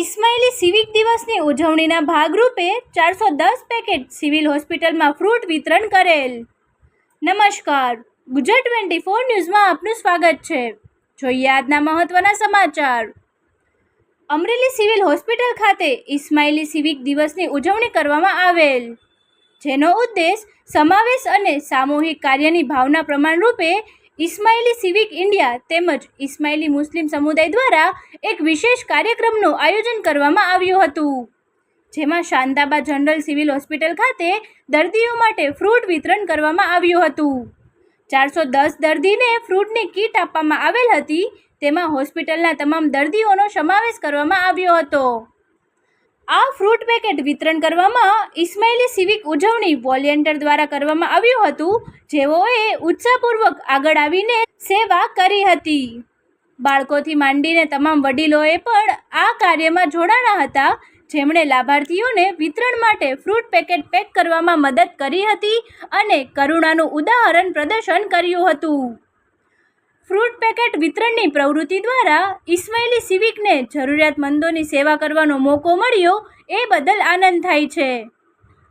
Ismaili civic દિવસની ઉજવણીના ભાગરૂપે ચારસો દસ પેકેટ સિવિલ હોસ્પિટલમાં ફ્રૂટ વિતરણ કરેલ. નમસ્કાર, ગુજરાત ટ્વેન્ટી ફોર ન્યૂઝમાં આપનું સ્વાગત છે. જોઈએ આજના મહત્વના સમાચાર. અમરેલી સિવિલ હોસ્પિટલ ખાતે ઇસ્માઇલી સિવિક દિવસની ઉજવણી કરવામાં આવેલ. જેનો ઉદ્દેશ સમાવેશ અને સામૂહિક કાર્યની ભાવના પ્રમાણરૂપે ઇસ્માઇલી સિવિક ઇન્ડિયા તેમજ ઇસ્માઇલી મુસ્લિમ સમુદાય દ્વારા એક વિશેષ કાર્યક્રમનું આયોજન કરવામાં આવ્યું હતું, જેમાં શાંતાબા જનરલ સિવિલ હોસ્પિટલ ખાતે દર્દીઓ માટે ફ્રૂટ વિતરણ કરવામાં આવ્યું હતું. ચારસો દસ દર્દીને ફ્રૂટની કીટ આપવામાં આવેલ હતી, તેમાં હોસ્પિટલના તમામ દર્દીઓનો સમાવેશ કરવામાં આવ્યો હતો. આ ફ્રૂટ પેકેટ વિતરણ કરવામાં ઇસ્માઇલી સિવિક ઉજવણી વોલિયન્ટર દ્વારા કરવામાં આવ્યું હતું. જેઓએ ઉત્સાહપૂર્વક આગળ આવીને સેવા કરી હતી. બાળકોથી માંડીને તમામ વડીલોએ પણ આ કાર્યમાં જોડાણા હતા. જેમણે લાભાર્થીઓને વિતરણ માટે ફ્રૂટ પેકેટ પેક કરવામાં મદદ કરી હતી અને કરુણાનું ઉદાહરણ પ્રદર્શન કર્યું હતું. પેકેટ વિતરણની પ્રવૃત્તિ દ્વારા ઇસ્માઇલી સિવિકને જરૂરિયાતમંદોની સેવા કરવાનો મોકો મળ્યો, એ બદલ આનંદ થાય છે.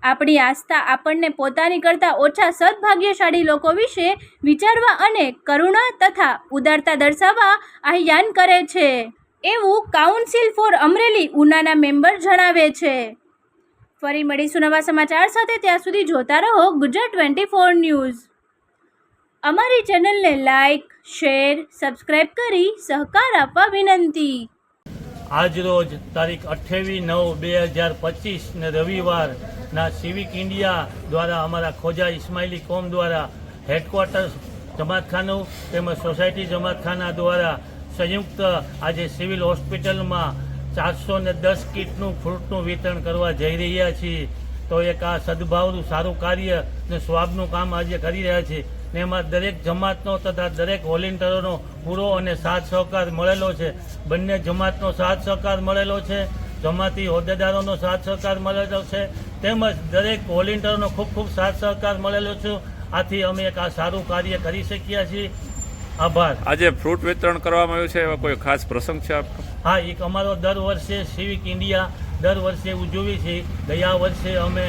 આપણી આસ્થા આપણને પોતાની કરતાં ઓછા સદભાગ્યશાળી લોકો વિશે વિચારવા અને કરુણા તથા ઉદારતા દર્શાવવા આહ્વાન કરે છે. એવું કાઉન્સિલ ફોર અમરેલી ઉનાના મેમ્બર જણાવે છે. ફરી મળીશું નવા સમાચાર સાથે, ત્યાં સુધી જોતા રહો ગુજરાત ટ્વેન્ટી ફોર ન્યૂઝ. અમારી ચેનલને લાઈક શેર, સબસ્ક્રાઇબ કરી સહકાર આપવા વિનંતી. આજ રોજ તારીખ અઠ્યાવીસ નવ બે હજાર પચીસ ને રવિવારના સિવિક ઇન્ડિયા દ્વારા અમારા ખોજા ઇસ્માઇલી કોમ દ્વારા હેડક્વાર્ટર્સ જમાતખાનું તેમજ સોસાયટી જમાતખાના દ્વારા સંયુક્ત આજે સિવિલ હોસ્પિટલમાં ચારસો ને દસ કીટનું ફ્રૂટનું વિતરણ કરવા જઈ રહ્યા છીએ. તો એક આ સદભાવનું સારું કાર્ય ને સ્વાબનું કામ આજે કરી રહ્યા છીએ ને એમાં દરેક જમાતનો તથા દરેક વોલેન્ટરોનો પૂરો અને સાથ સહકાર મળેલો છે. બંને જમાતનો સાથ સહકાર મળેલો છે. જમાતી હોદ્દેદારોનો સાથ સહકાર મળેલો છે. તેમજ દરેક વોલેન્ટરોનો ખૂબ ખૂબ સાથ સહકાર મળેલો છે. આથી અમે એક આ સારું કાર્ય કરી શક્યા છીએ. આભાર. આજે ફ્રૂટ વિતરણ કરવામાં આવ્યું છે એવા કોઈ ખાસ પ્રસંગ છે આપનો? હા એક અમારો દર વર્ષે સિવિક ઇન્ડિયા દર વર્ષે ઉજવીએ છીએ ગયા વર્ષે અમે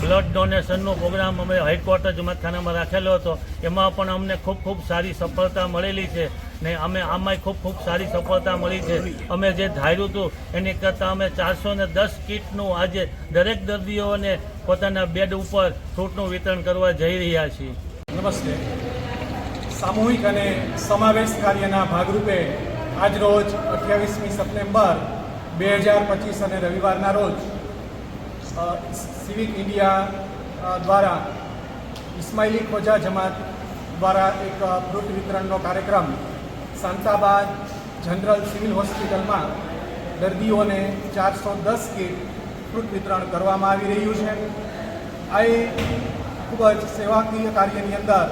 બ્લડ ડોનેશનનો પ્રોગ્રામ અમે હેડક્વાર્ટર જમાતખાનામાં રાખેલો હતો. એમાં પણ અમને ખૂબ ખૂબ સારી સફળતા મળેલી છે ને અમે આમાંય ખૂબ ખૂબ સારી સફળતા મળી છે. અમે જે ધાર્યું હતું, એની કરતાં અમે ચારસો ને દસ કીટનું આજે દરેક દર્દીઓને પોતાના બેડ ઉપર ફ્રૂટનું વિતરણ કરવા જઈ રહ્યા છીએ. નમસ્તે. સામૂહિક અને સમાવેશ કાર્યના ભાગરૂપે આજરોજ અઠ્યાવીસમી સપ્ટેમ્બર બે હજાર પચીસ અને રવિવારના રોજ સિવિક ઇન્ડિયા દ્વારા ઇસ્માઇલી ખોજા જમાત દ્વારા એક ફ્રૂટ વિતરણનો કાર્યક્રમ સાંતાબાદ જનરલ સિવિલ હોસ્પિટલમાં દર્દીઓને ચારસો દસ કીટ ફ્રૂટ વિતરણ કરવામાં આવી રહ્યું છે. આ એ ખૂબ જ સેવાકીય કાર્યની અંદર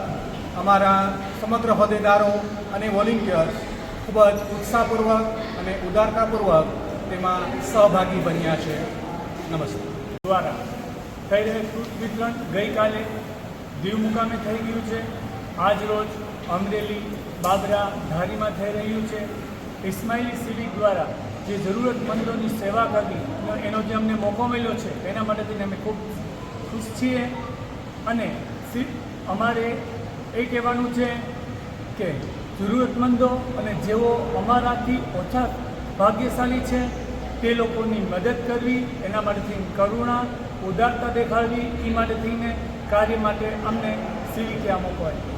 અમારા સમગ્ર હોદ્દેદારો અને વોલિન્ટિયર્સ ખૂબ જ ઉત્સાહપૂર્વક અને ઉદારતાપૂર્વક તેમાં સહભાગી બન્યા છે. નમસ્તે. દ્વારા થઈ રહેલ ફ્રૂટ વિતરણ ગઈકાલે દીવ મુકામે થઈ ગયું છે. આજ રોજ અમરેલી, બાબરા, ધારીમાં થઈ રહ્યું છે. ઇસ્માઇલી સિવિક દ્વારા જે જરૂરતમંદોની સેવા કરવી એનો જે અમને મોકો મળ્યો છે, એના માટે થઈને અમે ખૂબ ખુશ છીએ. અને અમારે એ કહેવાનું છે કે, જરૂરતમંદો અને જેઓ અમારાથી ઓછા ભાગ્યશાળી છે. તે લોકોની મદદ કરવી, એના માટેથી કરુણા, ઉદારતા દેખાડવી એ માટે થઈને કાર્ય માટે અમને સિવિકે આ મોકો આપ્યો છે